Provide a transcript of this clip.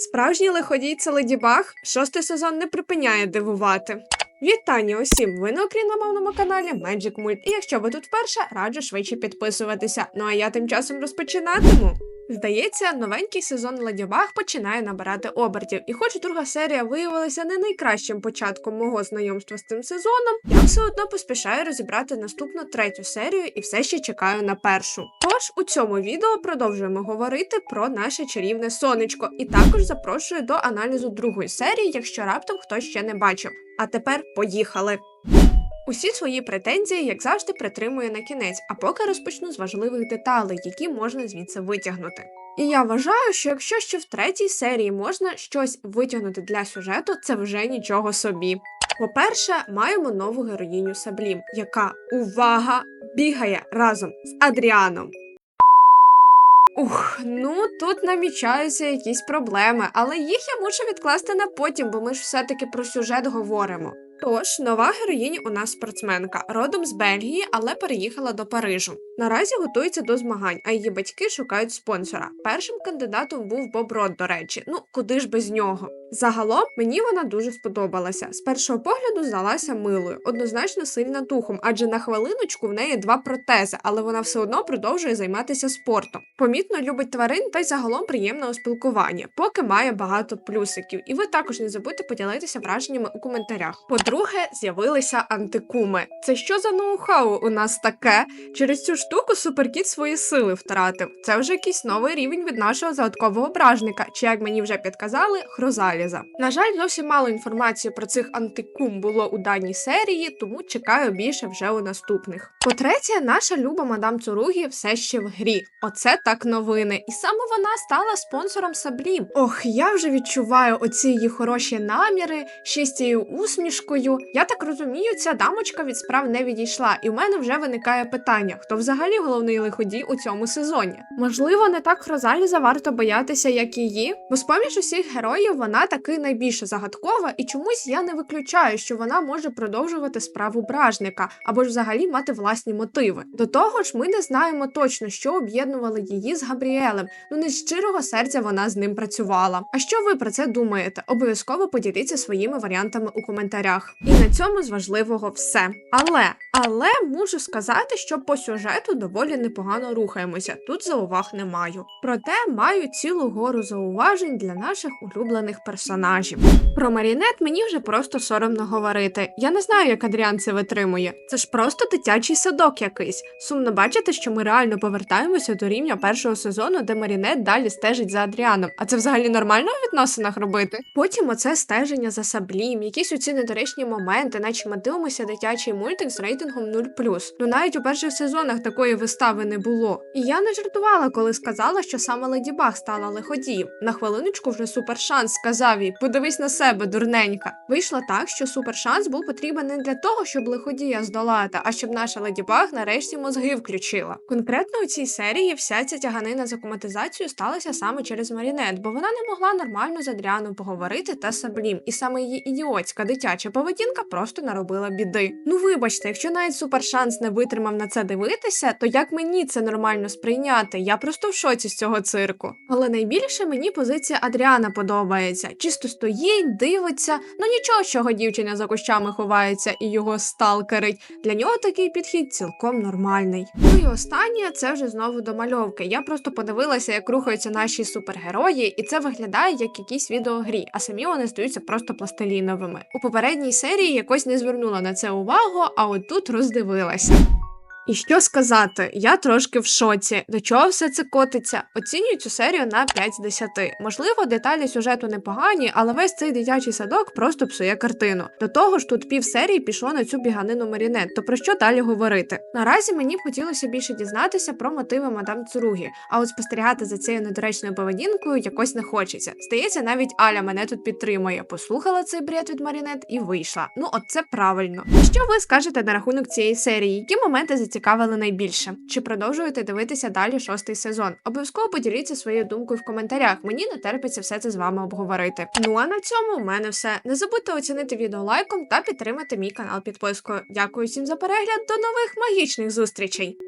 Справжній лиходій це Леді Баг. Шостий сезон не припиняє дивувати. Вітання усім! Ви на україномовному каналі Magic Mult. І якщо ви тут вперше, раджу швидше підписуватися. Ну а я тим часом розпочинатиму. Здається, новенький сезон Леді Баг починає набирати обертів, і хоч друга серія виявилася не найкращим початком мого знайомства з цим сезоном, я все одно поспішаю розібрати наступну третю серію і все ще чекаю на першу. Тож у цьому відео продовжуємо говорити про наше чарівне сонечко, і також запрошую до аналізу другої серії, якщо раптом хтось ще не бачив. А тепер поїхали. Усі свої претензії, як завжди, притримую на кінець, а поки розпочну з важливих деталей, які можна звідси витягнути. І я вважаю, що якщо ще в третій серії можна щось витягнути для сюжету, це вже нічого собі. По-перше, маємо нову героїню Саблім, яка увага бігає разом з Адріаном. Ух, ну тут намічаються якісь проблеми, але їх я мушу відкласти на потім, бо ми ж все-таки про сюжет говоримо. Тож, нова героїня у нас спортсменка, родом з Бельгії, але переїхала до Парижу. Наразі готується до змагань, а її батьки шукають спонсора. Першим кандидатом був Боб Рот, до речі. Ну куди ж без нього? Загалом мені вона дуже сподобалася. З першого погляду здалася милою, однозначно сильна духом, адже на хвилиночку в неї два протези, але вона все одно продовжує займатися спортом. Помітно любить тварин та й загалом приємного спілкування, поки має багато плюсиків. І ви також не забудьте поділитися враженнями у коментарях. По-друге, з'явилися антикуми. Це що за ноу-хау у нас таке? Через цю штуку суперкіт свої сили втратив. Це вже якийсь новий рівень від нашого загадкового бражника, чи як мені вже підказали, хрозаліза. На жаль, зовсім мало інформації про цих антикум було у даній серії, тому чекаю більше вже у наступних. По-третє, наша люба мадам Цуругі все ще в грі. Оце так новини. І саме вона стала спонсором Саблім. Ох, я вже відчуваю оці її хороші наміри, ще з цією усмішкою. Я так розумію, ця дамочка від справ не відійшла, і в мене вже виникає питання: хто взагалі головний лиходій у цьому сезоні? Можливо, не так Хрозаліза варто боятися, як її, бо з поміж усіх героїв вона таки найбільше загадкова, і чомусь я не виключаю, що вона може продовжувати справу бражника або ж взагалі мати власні мотиви. До того ж, ми не знаємо точно, що об'єднували її з Габріелем. Ну не з щирого серця вона з ним працювала. А що ви про це думаєте? Обов'язково поділіться своїми варіантами у коментарях. І на цьому з важливого все. Але але мушу сказати, що по сюжету доволі непогано рухаємося. Тут зауваг не маю. Проте маю цілу гору зауважень для наших улюблених персонажів. Про Марінет мені вже просто соромно говорити. Я не знаю, як Адріан це витримує. Це ж просто дитячий садок якийсь. Сумно бачити, що ми реально повертаємося до рівня першого сезону, де Марінет далі стежить за Адріаном. А це взагалі нормально у відносинах робити? Потім оце стеження за саблім, якісь оці недоречні моменти, наче ми дивимося дитячий мультик з рейтингом 0+. Ну навіть у перших сезонах такої вистави не було. І я не жартувала, коли сказала, що саме Леді Баг стала лиходієм. На хвилиночку вже супершанс сказав їй: подивись на себе, дурненька. Вийшло так, що супершанс був потрібен не для того, щоб лиходія здолати, а щоб наша Леді Баг нарешті мозги включила. Конкретно у цій серії вся ця тяганина за коматизацію сталася саме через Марінет, бо вона не могла нормально з Адріаном поговорити та Саблім, і саме її ідіотська дитяча поведінка просто наробила біди. Ну вибачте, якщо навіть супершанс не витримав на це дивитися, то як мені це нормально сприйняти? Я просто в шоці з цього цирку. Але найбільше мені позиція Адріана подобається. Чисто стоїть, дивиться, ну нічого, чого дівчина за кущами ховається і його сталкерить. Для нього такий підхід цілком нормальний. Ну і останнє це вже знову домальовки. Я просто подивилася, як рухаються наші супергерої, і це виглядає як якісь відеогрі, а самі вони здаються просто пластиліновими. У попередній серії якось не звернула на це увагу, а от тут роздивилася. І що сказати, я трошки в шоці. До чого все це котиться? Оцінюю цю серію на 5 з 10. Можливо, деталі сюжету непогані, але весь цей дитячий садок просто псує картину. До того ж, тут пів серії пішло на цю біганину Марінет. То про що далі говорити? Наразі мені б хотілося більше дізнатися про мотиви мадам Цуругі, а от спостерігати за цією недоречною поведінкою якось не хочеться. Здається, навіть Аля мене тут підтримує. Послухала цей бред від Марінет і вийшла. Ну, от це правильно. Що ви скажете на рахунок цієї серії? Які моменти зацікавили найбільше? Чи продовжуєте дивитися далі шостий сезон? Обов'язково поділіться своєю думкою в коментарях. Мені не терпиться все це з вами обговорити. Ну а на цьому у мене все. Не забудьте оцінити відео лайком та підтримати мій канал підпискою. Дякую всім за перегляд. До нових магічних зустрічей!